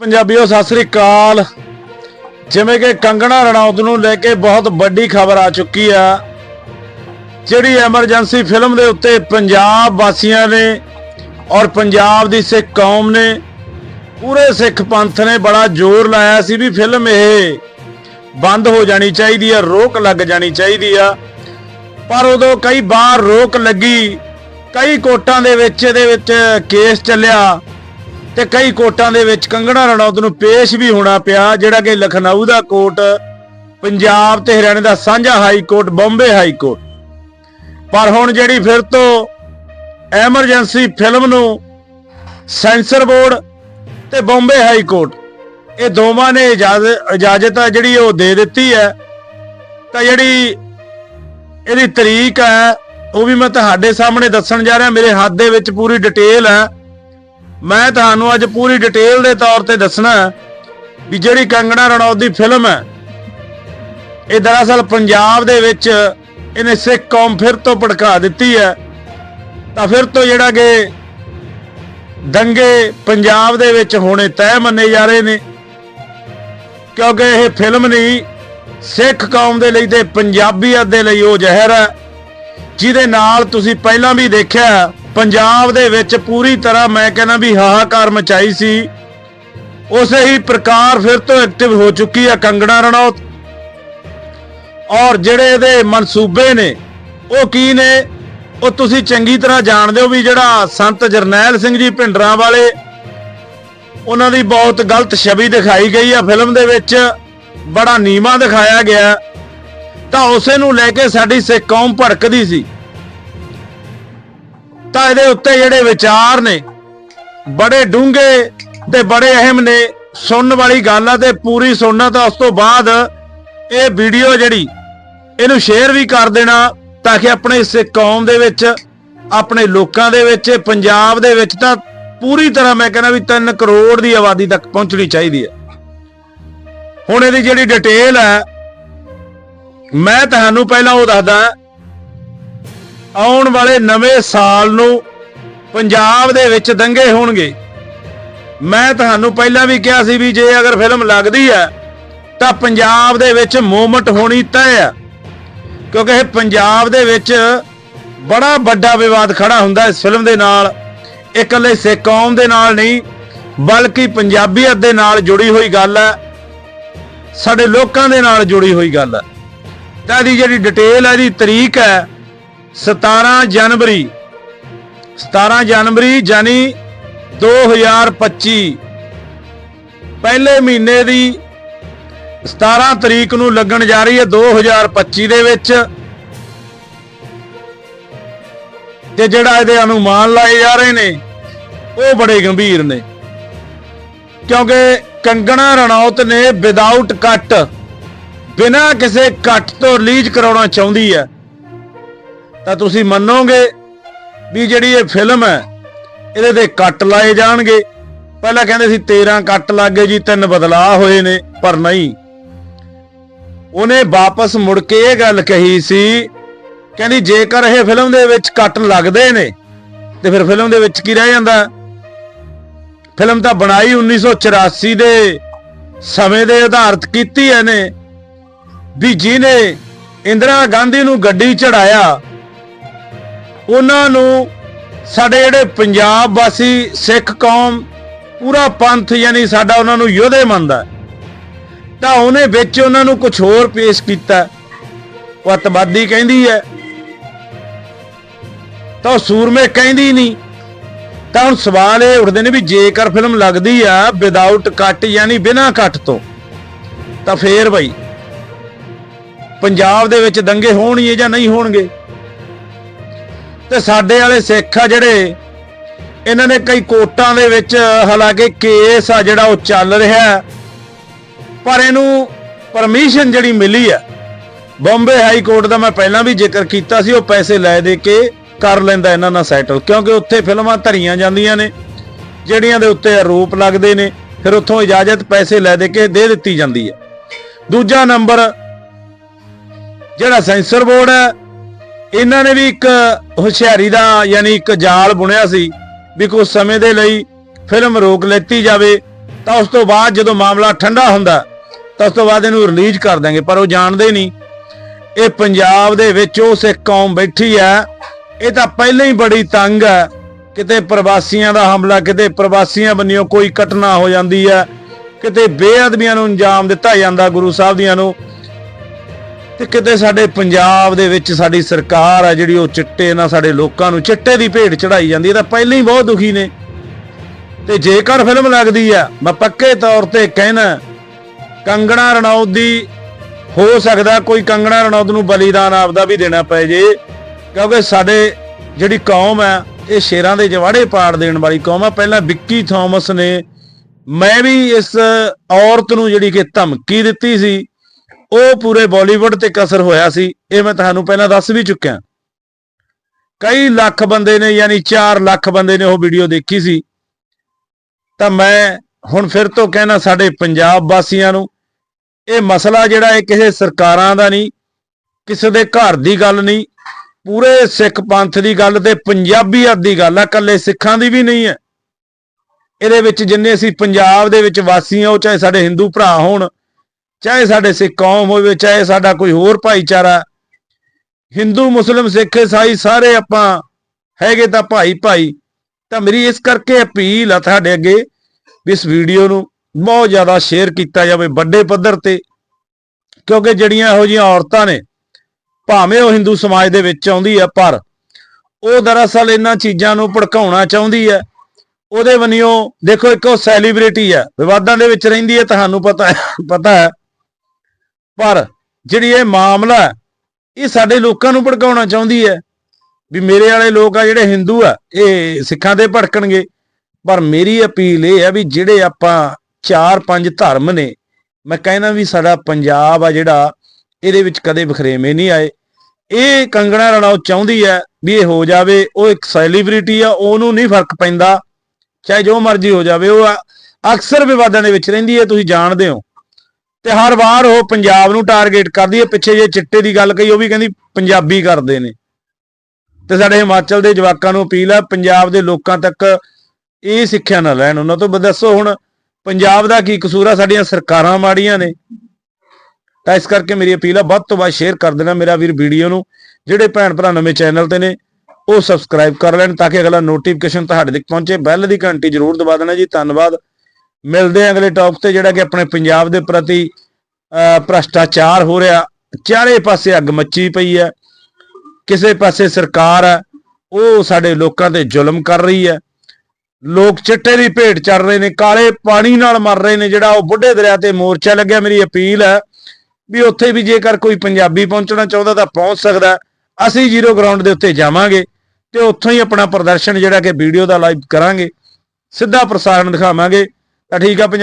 ਪੰਜਾਬੀਓ, ਸਤਿ ਸ੍ਰੀ ਅਕਾਲ। ਜਿਵੇਂ ਕਿ ਕੰਗਣਾ ਰਣੌਤ ਨੂੰ ਲੈ ਕੇ ਬਹੁਤ ਵੱਡੀ ਖਬਰ ਆ ਚੁੱਕੀ ਆ, ਜਿਹੜੀ ਐਮਰਜੈਂਸੀ ਫਿਲਮ ਦੇ ਉੱਤੇ ਪੰਜਾਬ ਵਾਸੀਆਂ ਨੇ ਔਰ ਪੰਜਾਬ ਦੀ ਸਿੱਖ ਕੌਮ ਨੇ, ਪੂਰੇ ਸਿੱਖ ਪੰਥ ਨੇ ਬੜਾ ਜ਼ੋਰ ਲਾਇਆ ਸੀ ਵੀ ਫਿਲਮ ਇਹ ਬੰਦ ਹੋ ਜਾਣੀ ਚਾਹੀਦੀ ਆ, ਰੋਕ ਲੱਗ ਜਾਣੀ ਚਾਹੀਦੀ ਆ। ਪਰ ਉਦੋਂ ਕਈ ਵਾਰ ਰੋਕ ਲੱਗੀ, ਕਈ ਕੋਟਾਂ ਦੇ ਵਿੱਚ ਇਹਦੇ ਵਿੱਚ ਕੇਸ ਚੱਲਿਆ। ਤੇ ਕਈ ਕੋਰਟਾਂ ਦੇ ਵਿੱਚ ਕੰਗਣਾ ਰਣੌਤ ਨੂੰ ਪੇਸ਼ ਵੀ ਹੋਣਾ ਪਿਆ, ਜਿਹੜਾ ਕਿ ਲਖਨਊ ਦਾ ਕੋਰਟ ਪੰਜਾਬ ਤੇ ਹਰਿਆਣੇ ਦਾ ਸਾਂਝਾ high court Bombay high court ਪਰ ਹੁਣ ਜਿਹੜੀ ਫਿਰ ਤੋਂ ਐਮਰਜੈਂਸੀ ਫਿਲਮ ਨੂੰ ਸੈਂਸਰ ਬੋਰਡ ਤੇ ਬੰਬੇ ਹਾਈ ਕੋਰਟ ਇਹ ਦੋਵਾਂ ਨੇ ਇਜਾਜ਼ਤ ਇਜਾਜ਼ਤ ਆ ਜਿਹੜੀ ਉਹ ਦੇ ਦਿੱਤੀ ਹੈ। ਤਾਂ ਜਿਹੜੀ ਇਹਦੀ ਤਰੀਕ ਹੈ, ਉਹ ਵੀ ਮੈਂ ਤੁਹਾਡੇ ਸਾਹਮਣੇ ਦੱਸਣ ਜਾ ਰਿਹਾ, ਮੇਰੇ ਹੱਥ ਦੇ ਵਿੱਚ ਪੂਰੀ ਡਿਟੇਲ ਹੈ। ਮੈਂ ਤੁਹਾਨੂੰ ਅੱਜ ਪੂਰੀ ਡਿਟੇਲ ਦੇ ਤੌਰ ਤੇ ਦੱਸਣਾ ਵੀ ਜਿਹੜੀ ਕੰਗਣਾ ਰਣੌਤ ਦੀ ਫਿਲਮ ਹੈ, ਇਹ ਦਰਅਸਲ ਪੰਜਾਬ ਦੇ ਵਿੱਚ ਇਹਨੇ ਸਿੱਖ ਕੌਮ ਫਿਰ ਤੋਂ ਭੜਕਾ ਦਿੱਤੀ ਹੈ। ਤਾਂ ਫਿਰ ਤੋਂ ਜਿਹੜਾ ਕਿ ਦੰਗੇ ਪੰਜਾਬ ਦੇ ਵਿੱਚ ਹੋਣੇ ਤੈਅ ਮੰਨੇ ਜਾ ਰਹੇ ਨੇ, ਕਿਉਂਕਿ ਇਹ ਫਿਲਮ ਨਹੀਂ ਸਿੱਖ ਕੌਮ ਦੇ ਲਈ ਤੇ ਪੰਜਾਬੀਅਤ ਦੇ ਲਈ ਉਹ ਜ਼ਹਿਰ ਹੈ, ਜਿਹਦੇ ਨਾਲ ਤੁਸੀਂ ਪਹਿਲਾਂ ਵੀ ਦੇਖਿਆ ਪੰਜਾਬ ਦੇ ਵਿੱਚ ਪੂਰੀ ਤਰ੍ਹਾਂ ਮੈਂ ਕਹਿੰਦਾ ਵੀ ਹਾਹਾਕਾਰ ਮਚਾਈ ਸੀ। ਉਸੇ ਹੀ ਪ੍ਰਕਾਰ ਫਿਰ ਤੋਂ ਐਕਟਿਵ ਹੋ ਚੁੱਕੀ ਹੈ ਕੰਗਣਾ ਰਣੌਤ। ਔਰ ਜਿਹੜੇ ਇਹਦੇ ਮਨਸੂਬੇ ਨੇ, ਉਹ ਕੀ ਨੇ? ਉਹ ਤੁਸੀਂ ਚੰਗੀ ਤਰ੍ਹਾਂ ਜਾਣਦੇ ਹੋ ਵੀ ਜਿਹੜਾ ਸੰਤ ਜਰਨੈਲ ਸਿੰਘ ਜੀ ਭਿੰਡਰਾਂ ਵਾਲੇ, ਉਹਨਾਂ ਦੀ ਬਹੁਤ ਗਲਤ ਛਵੀ ਦਿਖਾਈ ਗਈ ਆ। ਫਿਲਮ ਦੇ ਵਿੱਚ ਬੜਾ ਨੀਵਾ ਦਿਖਾਇਆ ਗਿਆ। ਤਾਂ ਉਸੇ ਨੂੰ ਲੈ ਕੇ ਸਾਡੀ ਸਿੱਖ ਕੌਮ ਭੜਕਦੀ ਸੀ। ਤਾਂ ਇਹਦੇ ਉੱਤੇ ਜਿਹੜੇ ਵਿਚਾਰ ਨੇ, ਬੜੇ ਡੂੰਘੇ ਤੇ ਬੜੇ ਅਹਿਮ ਨੇ, ਸੁਣਨ ਵਾਲੀ ਗੱਲ ਆ ਤੇ ਪੂਰੀ ਸੁਣਨਾ ਤਾਂ ਉਸ ਤੋਂ ਬਾਅਦ ਇਹ ਵੀਡੀਓ ਜਿਹੜੀ, ਇਹਨੂੰ ਸ਼ੇਅਰ ਵੀ ਕਰ ਦੇਣਾ ਤਾਂ ਕਿ ਆਪਣੇ ਸਿੱਖ ਕੌਮ ਦੇ ਵਿੱਚ, ਆਪਣੇ ਲੋਕਾਂ ਦੇ ਵਿੱਚ, ਪੰਜਾਬ ਦੇ ਵਿੱਚ ਤਾਂ ਪੂਰੀ ਤਰ੍ਹਾਂ ਮੈਂ ਕਹਿੰਦਾ ਵੀ 3 ਕਰੋੜ ਦੀ ਆਬਾਦੀ ਤੱਕ ਪਹੁੰਚਣੀ ਚਾਹੀਦੀ ਹੈ। ਹੁਣ ਇਹਦੀ ਜਿਹੜੀ ਡਿਟੇਲ ਹੈ, ਮੈਂ ਤੁਹਾਨੂੰ ਪਹਿਲਾਂ ਉਹ ਦੱਸਦਾ ਆਉਣ ਵਾਲੇ ਨਵੇਂ ਸਾਲ ਨੂੰ ਪੰਜਾਬ ਦੇ ਵਿੱਚ ਦੰਗੇ ਹੋਣਗੇ। ਮੈਂ ਤੁਹਾਨੂੰ ਪਹਿਲਾਂ ਵੀ ਕਿਹਾ ਸੀ ਵੀ ਜੇ ਅਗਰ ਫਿਲਮ ਲੱਗਦੀ ਹੈ, ਤਾਂ ਪੰਜਾਬ ਦੇ ਵਿੱਚ ਮੂਵਮੈਂਟ ਹੋਣੀ ਤੈਅ ਹੈ। ਕਿਉਂਕਿ ਇਹ ਪੰਜਾਬ ਦੇ ਵਿੱਚ ਬੜਾ ਵੱਡਾ ਵਿਵਾਦ ਖੜਾ ਹੁੰਦਾ ਇਸ ਫਿਲਮ ਦੇ ਨਾਲ। ਇਕੱਲੇ ਸਿੱਖ ਕੌਮ ਦੇ ਨਾਲ ਨਹੀਂ, ਬਲਕਿ ਪੰਜਾਬੀਅਤ ਦੇ ਨਾਲ ਜੁੜੀ ਹੋਈ ਗੱਲ ਹੈ। ਸਾਡੇ ਲੋਕਾਂ ਦੇ ਨਾਲ ਜੁੜੀ ਹੋਈ ਗੱਲ ਹੈ। ਤਾਂ ਇਹਦੀ ਜਿਹੜੀ ਡਿਟੇਲ ਹੈ, ਇਹਦੀ ਤਰੀਕ ਹੈ 17 ਜਨਵਰੀ 17 ਜਨਵਰੀ ਜਾਨੀ 2025 ਪਹਿਲੇ ਮਹੀਨੇ ਦੀ 17 ਤਰੀਕ ਨੂੰ ਲੱਗਣ ਜਾ ਰਹੀ ਹੈ 2025 ਦੇ ਵਿੱਚ। ਤੇ ਜਿਹੜਾ ਇਹਦੇ ਅਨੁਮਾਨ ਲਾਏ ਜਾ ਰਹੇ ਨੇ, ਉਹ ਬੜੇ ਗੰਭੀਰ ਨੇ। ਕਿਉਂਕਿ ਕੰਗਣਾ ਰਣੌਤ ਨੇ ਵਿਦਆਊਟ ਕੱਟ ਬਿਨਾਂ ਕਿਸੇ ਕੱਟ ਤੋਂ ਰਿਲੀਜ਼ ਕਰਾਉਣਾ ਚਾਹੁੰਦੀ ਹੈ। ਤਾਂ ਤੁਸੀਂ ਮੰਨੋਗੇ ਵੀ ਜਿਹੜੀ ਇਹ ਫਿਲਮ ਹੈ, ਇਹਦੇ ਤੇ ਕੱਟ ਲਾਏ ਜਾਣਗੇ। ਪਹਿਲਾਂ ਕਹਿੰਦੇ ਸੀ 13 ਕੱਟ ਲੱਗੇ ਜੀ, ਤਿੰਨ ਬਦਲਾਅ ਹੋਏ ਨੇ, ਪਰ ਨਹੀਂ। ਉਹਨੇ ਵਾਪਸ ਮੁੜ ਕੇ ਇਹ ਗੱਲ ਕਹੀ ਸੀ, ਕਹਿੰਦੀ ਜੇਕਰ ਇਹ ਫਿਲਮ ਦੇ ਵਿੱਚ ਕੱਟ ਲੱਗਦੇ ਨੇ, ਤੇ ਫਿਰ ਫਿਲਮ ਦੇ ਵਿੱਚ ਕੀ ਰਹਿ ਜਾਂਦਾ? ਫਿਲਮ ਤਾਂ ਬਣਾਈ 1984 ਦੇ ਸਮੇਂ ਦੇ ਆਧਾਰਿਤ ਕੀਤੀ ਐ ਨੇ ਵੀ ਜਿਹਨੇ ਇੰਦਰਾ ਗਾਂਧੀ ਨੂੰ ਗੱਡੀ ਚੜਾਇਆ ਉਹਨਾਂ ਨੂੰ ਸਾਡੇ ਜਿਹੜੇ ਪੰਜਾਬ ਵਾਸੀ, ਸਿੱਖ ਕੌਮ, ਪੂਰਾ ਪੰਥ ਯਾਨੀ ਸਾਡਾ ਉਹਨਾਂ ਨੂੰ ਯੋਧੇ ਮੰਨਦਾ ਤਾਂ ਉਹਨੇ ਵਿੱਚ ਉਹਨਾਂ ਨੂੰ ਕੁਝ ਹੋਰ ਪੇਸ਼ ਕੀਤਾ ਉਹ ਅਤਵਾਦੀ ਕਹਿੰਦੀ ਹੈ। ਤਾਂ ਉਹ ਸੂਰਮੇ ਕਹਿੰਦੀ ਨਹੀਂ। ਤਾਂ ਹੁਣ ਸਵਾਲ ਇਹ ਉੱਠਦੇ ਨੇ ਵੀ ਜੇਕਰ ਫਿਲਮ ਲੱਗਦੀ ਆ ਵਿਦਆਊਟ ਕੱਟ ਯਾਨੀ ਬਿਨਾਂ ਕੱਟ ਤੋਂ, ਤਾਂ ਫੇਰ ਬਈ, ਪੰਜਾਬ ਦੇ ਵਿੱਚ ਦੰਗੇ ਹੋਣਗੇ ਜਾਂ ਨਹੀਂ ਹੋਣਗੇ? ਤੇ ਸਾਡੇ ਵਾਲੇ ਸਿੱਖ ਆ ਜਿਹੜੇ, ਇਹਨਾਂ ਨੇ ਕਈ ਕੋਰਟਾਂ ਦੇ ਵਿੱਚ ਹਾਲਾਂਕਿ ਕੇਸ ਆ ਜਿਹੜਾ ਉਹ ਚੱਲ ਰਿਹਾ ਪਰ ਇਹਨੂੰ ਪਰਮਿਸ਼ਨ ਜਿਹੜੀ ਮਿਲੀ ਹੈ, ਬੰਬੇ ਹਾਈ ਕੋਰਟ ਦਾ ਮੈਂ ਪਹਿਲਾਂ ਵੀ ਜ਼ਿਕਰ ਕੀਤਾ ਸੀ, ਉਹ ਪੈਸੇ ਲੈ ਦੇ ਕੇ ਕਰ ਲੈਂਦਾ ਇਹਨਾਂ ਨਾਲ ਸੈਟਲ ਕਿਉਂਕਿ ਉੱਥੇ ਫਿਲਮਾਂ ਧਰੀਆਂ ਜਾਂਦੀਆਂ ਨੇ, ਜਿਹੜੀਆਂ ਦੇ ਉੱਤੇ ਆਰੋਪ ਲੱਗਦੇ ਨੇ, ਫਿਰ ਉੱਥੋਂ ਇਜਾਜ਼ਤ ਪੈਸੇ ਲੈ ਦੇ ਕੇ ਦੇ ਦਿੱਤੀ ਜਾਂਦੀ ਹੈ। ਦੂਜਾ ਨੰਬਰ, ਜਿਹੜਾ ਸੈਂਸਰ ਬੋਰਡ ਹੈ ਇਹਨਾਂ ਨੇ ਵੀ ਇੱਕ ਹੁਸ਼ਿਆਰੀ ਦਾ ਯਾਨੀ ਇੱਕ ਜਾਲ ਬੁਣਿਆ ਸੀ ਵੀ ਕੁਝ ਸਮੇਂ ਦੇ ਲਈ ਫਿਲਮ ਰੋਕ ਲੈਤੀ ਜਾਵੇ, ਤਾਂ ਉਸ ਤੋਂ ਬਾਅਦ ਜਦੋਂ ਮਾਮਲਾ ਠੰਡਾ ਹੁੰਦਾ, ਤਾਂ ਉਸ ਤੋਂ ਬਾਅਦ ਇਹਨੂੰ ਰਿਲੀਜ਼ ਕਰ ਦਾਂਗੇ ਪਰ ਉਹ ਜਾਣਦੇ ਨਹੀਂ। ਇਹ ਪੰਜਾਬ ਦੇ ਵਿੱਚ ਉਹ ਸਿੱਖ ਕੌਮ ਬੈਠੀ ਹੈ, ਇਹ ਤਾਂ ਪਹਿਲਾਂ ਹੀ ਬੜੀ ਤੰਗ ਹੈ, ਕਿਤੇ ਪ੍ਰਵਾਸੀਆਂ ਦਾ ਹਮਲਾ, ਕਿਤੇ ਪ੍ਰਵਾਸੀਆਂ ਬੰਨਿਓ ਕੋਈ ਘਟਨਾ ਹੋ ਜਾਂਦੀ ਹੈ, ਕਿਤੇ ਬੇਅਦਬੀਆਂ ਨੂੰ ਅੰਜਾਮ ਦਿੱਤਾ ਜਾਂਦਾ ਗੁਰੂ ਸਾਹਿਬ ਦੀਆਂ ਨੂੰ ਤੇ ਕਿਤੇ ਸਾਡੇ ਪੰਜਾਬ ਦੇ ਵਿੱਚ ਸਾਡੀ ਸਰਕਾਰ ਆ ਜਿਹੜੀ ਉਹ ਚਿੱਟੇ ਨਾਲ ਸਾਡੇ ਲੋਕਾਂ ਨੂੰ ਚਿੱਟੇ ਦੀ ਭੇਟ ਚੜਾਈ ਜਾਂਦੀ ਹੈ ਤਾਂ ਪਹਿਲਾਂ ਹੀ ਬਹੁਤ ਦੁਖੀ ਨੇ। ਤੇ ਜੇਕਰ ਫਿਲਮ ਲੱਗਦੀ ਆ ਮੈਂ ਪੱਕੇ ਤੌਰ ਤੇ ਕਹਿਣਾ, ਕੰਗਣਾ ਰਣੌਤ ਦੀ ਹੋ ਸਕਦਾ ਕੋਈ ਕੰਗਣਾ ਰਣੌਤ ਨੂੰ ਬਲੀਦਾਨ ਆਪਦਾ ਵੀ ਦੇਣਾ ਪੈ ਜੇ, ਕਿਉਂਕਿ ਸਾਡੇ ਜਿਹੜੀ ਕੌਮ ਹੈ ਇਹ ਸ਼ੇਰਾਂ ਦੇ ਜਵਾੜੇ ਪਾੜ ਦੇਣ ਵਾਲੀ ਕੌਮ ਹੈ ਪਹਿਲਾਂ ਵਿੱਕੀ ਥਾਮਸ ਨੇ, ਮੈਂ ਵੀ ਇਸ ਔਰਤ ਨੂੰ ਜਿਹੜੀ ਕਿ ਧਮਕੀ ਦਿੱਤੀ ਸੀ ਉਹ ਪੂਰੇ ਬਾਲੀਵੁੱਡ ਤੇ ਕਸਰ ਹੋਇਆ ਸੀ, ਇਹ ਮੈਂ ਤੁਹਾਨੂੰ ਪਹਿਲਾਂ ਦੱਸ ਵੀ ਚੁੱਕਿਆ। ਕਈ ਲੱਖ ਬੰਦੇ ਨੇ, ਯਾਨੀ 4 ਲੱਖ ਬੰਦੇ ਨੇ ਉਹ ਵੀਡੀਓ ਦੇਖੀ ਸੀ। ਤਾਂ ਮੈਂ ਹੁਣ ਫਿਰ ਤੋਂ ਕਹਿਣਾ ਸਾਡੇ ਪੰਜਾਬ ਵਾਸੀਆਂ ਨੂੰ, ਇਹ ਮਸਲਾ ਜਿਹੜਾ ਇਹ ਕਿਸੇ ਸਰਕਾਰਾਂ ਦਾ ਨਹੀਂ, ਕਿਸੇ ਦੇ ਘਰ ਦੀ ਗੱਲ ਨਹੀਂ, ਪੂਰੇ ਸਿੱਖ ਪੰਥ ਦੀ ਗੱਲ ਤੇ ਪੰਜਾਬੀਅਤ ਦੀ ਗੱਲ ਆ, ਇਕੱਲੇ ਸਿੱਖਾਂ ਦੀ ਵੀ ਨਹੀਂ ਹੈ। ਇਹਦੇ ਵਿੱਚ ਜਿੰਨੇ ਅਸੀਂ ਪੰਜਾਬ ਦੇ ਵਿੱਚ ਵਾਸੀ ਹਾਂ, ਉਹ ਚਾਹੇ ਸਾਡੇ ਹਿੰਦੂ ਭਰਾ ਹੋਣ ਚਾਹੇ ਸਾਡੇ ਸਿੱਖ ਕੌਮ ਹੋਵੇ, ਚਾਹੇ ਸਾਡਾ ਕੋਈ ਹੋਰ ਭਾਈਚਾਰਾ। ਹਿੰਦੂ, ਮੁਸਲਮ, ਸਿੱਖ, ਈਸਾਈ ਸਾਰੇ ਆਪਾਂ ਹੈਗੇ ਤਾਂ ਭਾਈ ਭਾਈ। ਤਾਂ ਮੇਰੀ ਇਸ ਕਰਕੇ ਅਪੀਲ ਆ ਤੁਹਾਡੇ ਅੱਗੇ ਵੀ ਇਸ ਵੀਡੀਓ ਨੂੰ ਬਹੁਤ ਜ਼ਿਆਦਾ ਸ਼ੇਅਰ ਕੀਤਾ ਜਾਵੇ ਵੱਡੇ ਪੱਧਰ ਤੇ। ਕਿਉਂਕਿ ਜਿਹੜੀਆਂ ਇਹੋ ਜਿਹੀਆਂ ਔਰਤਾਂ ਨੇ, ਭਾਵੇਂ ਉਹ ਹਿੰਦੂ ਸਮਾਜ ਦੇ ਵਿੱਚ ਆਉਂਦੀ ਆ, ਪਰ ਉਹ ਦਰਅਸਲ ਇਹਨਾਂ ਚੀਜ਼ਾਂ ਨੂੰ ਭੜਕਾਉਣਾ ਚਾਹੁੰਦੀ ਹੈ ਉਹਦੇ ਵਨਿਓ ਦੇਖੋ, ਇੱਕ ਉਹ ਸੈਲੀਬ੍ਰਿਟੀ ਹੈ ਵਿਵਾਦਾਂ ਦੇ ਵਿੱਚ ਰਹਿੰਦੀ ਹੈ ਤੁਹਾਨੂੰ ਪਤਾ ਪਤਾ ਹੈ। ਪਰ ਜਿਹੜੀ ਇਹ ਮਾਮਲਾ ਇਹ ਸਾਡੇ ਲੋਕਾਂ ਨੂੰ ਭੜਕਾਉਣਾ ਚਾਹੁੰਦੀ ਹੈ ਵੀ ਮੇਰੇ ਵਾਲੇ ਲੋਕ ਆ ਜਿਹੜੇ ਹਿੰਦੂ ਆ, ਇਹ ਸਿੱਖਾਂ ਤੇ ਭੜਕਣਗੇ। ਪਰ ਮੇਰੀ ਅਪੀਲ ਇਹ ਹੈ ਵੀ ਜਿਹੜੇ ਆਪਾਂ ਚਾਰ ਪੰਜ ਧਰਮ ਨੇ, ਮੈਂ ਕਹਿੰਦਾ ਵੀ ਸਾਡਾ ਪੰਜਾਬ ਆ ਜਿਹੜਾ, ਇਹਦੇ ਵਿੱਚ ਕਦੇ ਵਖਰੇਵੇਂ ਨਹੀਂ ਆਏ। ਇਹ ਕੰਗਣਾ ਰਣਾਉ ਚਾਹੁੰਦੀ ਹੈ ਵੀ ਇਹ ਹੋ ਜਾਵੇ, ਉਹ ਇੱਕ ਸੈਲੀਬ੍ਰਿਟੀ ਆ, ਉਹਨੂੰ ਨਹੀਂ ਫ਼ਰਕ ਪੈਂਦਾ। ਚਾਹੇ ਜੋ ਮਰਜ਼ੀ ਹੋ ਜਾਵੇ, ਉਹ ਅਕਸਰ ਵਿਵਾਦਾਂ ਦੇ ਵਿੱਚ ਰਹਿੰਦੀ ਹੈ, ਤੁਸੀਂ ਜਾਣਦੇ ਹੋ। ਤੇ ਹਰ ਵਾਰ ਉਹ ਪੰਜਾਬ ਨੂੰ ਟਾਰਗੇਟ ਕਰਦੀ ਹੈ। ਪਿੱਛੇ ਜੇ ਚਿੱਟੇ ਦੀ ਗੱਲ ਕਹੀ, ਉਹ ਵੀ ਕਹਿੰਦੀ ਪੰਜਾਬੀ ਕਰਦੇ ਨੇ। ਤੇ ਸਾਡੇ ਹਿਮਾਚਲ ਦੇ ਜਵਾਕਾਂ ਨੂੰ ਅਪੀਲ ਹੈ, ਪੰਜਾਬ ਦੇ ਲੋਕਾਂ ਤੱਕ ਇਹ ਸਿੱਖਿਆ ਨਾ ਲੈਣ। ਉਹਨਾਂ ਤੋਂ ਦੱਸੋ ਹੁਣ, ਪੰਜਾਬ ਦਾ ਕੀ ਕਸੂਰ ਆ? ਸਾਡੀਆਂ ਸਰਕਾਰਾਂ ਮਾੜੀਆਂ ਨੇ। ਤਾਂ ਇਸ ਕਰਕੇ ਮੇਰੀ ਅਪੀਲ ਆ, ਵੱਧ ਤੋਂ ਵੱਧ ਸ਼ੇਅਰ ਕਰ ਦੇਣਾ ਮੇਰਾ ਵੀਰ ਵੀਡੀਓ ਨੂੰ। ਜਿਹੜੇ ਭੈਣ ਭਰਾ ਨਵੇਂ ਚੈਨਲ ਤੇ ਨੇ, ਉਹ ਸਬਸਕ੍ਰਾਈਬ ਕਰ ਲੈਣ, ਤਾਂ ਕਿ ਅਗਲਾ ਨੋਟੀਫਿਕੇਸ਼ਨ ਤੁਹਾਡੇ ਤੱਕ ਪਹੁੰਚੇ। ਬੈਲ ਦੀ ਘੰਟੀ ਜ਼ਰੂਰ ਦਬਾ ਦੇਣਾ ਜੀ। ਧੰਨਵਾਦ। ਮਿਲਦੇ ਅਗਲੇ ਟੌਪ ਤੇ ਜਿਹੜਾ ਕਿ ਆਪਣੇ ਪੰਜਾਬ ਦੇ ਪ੍ਰਤੀ ਅਹ, ਭ੍ਰਸ਼ਟਾਚਾਰ ਹੋ ਰਿਹਾ। ਚਾਰੇ ਪਾਸੇ ਅੱਗ ਮੱਚੀ ਪਈ ਹੈ। ਕਿਸੇ ਪਾਸੇ ਸਰਕਾਰ ਹੈ ਉਹ ਸਾਡੇ ਲੋਕਾਂ ਤੇ ਜ਼ੁਲਮ ਕਰ ਰਹੀ ਹੈ। ਲੋਕ ਚਿੱਟੇ ਦੀ ਭੇਟ ਚੜ ਰਹੇ ਨੇ ਕਾਲੇ ਪਾਣੀ ਨਾਲ ਮਰ ਰਹੇ ਨੇ ਜਿਹੜਾ ਉਹ ਬੁੱਢੇ ਦਰਿਆ ਤੇ ਮੋਰਚਾ ਲੱਗਿਆ। ਮੇਰੀ ਅਪੀਲ ਹੈ ਵੀ ਉੱਥੇ ਵੀ ਜੇਕਰ ਕੋਈ ਪੰਜਾਬੀ ਪਹੁੰਚਣਾ ਚਾਹੁੰਦਾ ਤਾਂ ਪਹੁੰਚ ਸਕਦਾ ਅਸੀਂ ਜ਼ੀਰੋ ਗਰਾਊਂਡ ਦੇ ਉੱਤੇ ਜਾਵਾਂਗੇ ਤੇ ਉੱਥੋਂ ਹੀ ਆਪਣਾ ਪ੍ਰਦਰਸ਼ਨ ਜਿਹੜਾ ਕਿ ਵੀਡੀਓ ਦਾ ਲਾਈਵ ਕਰਾਂਗੇ। ਸਿੱਧਾ ਪ੍ਰਸਾਰਣ ਦਿਖਾਵਾਂਗੇ। ਤਾਂ ਠੀਕ ਆ ਪੰਜਾਬੀ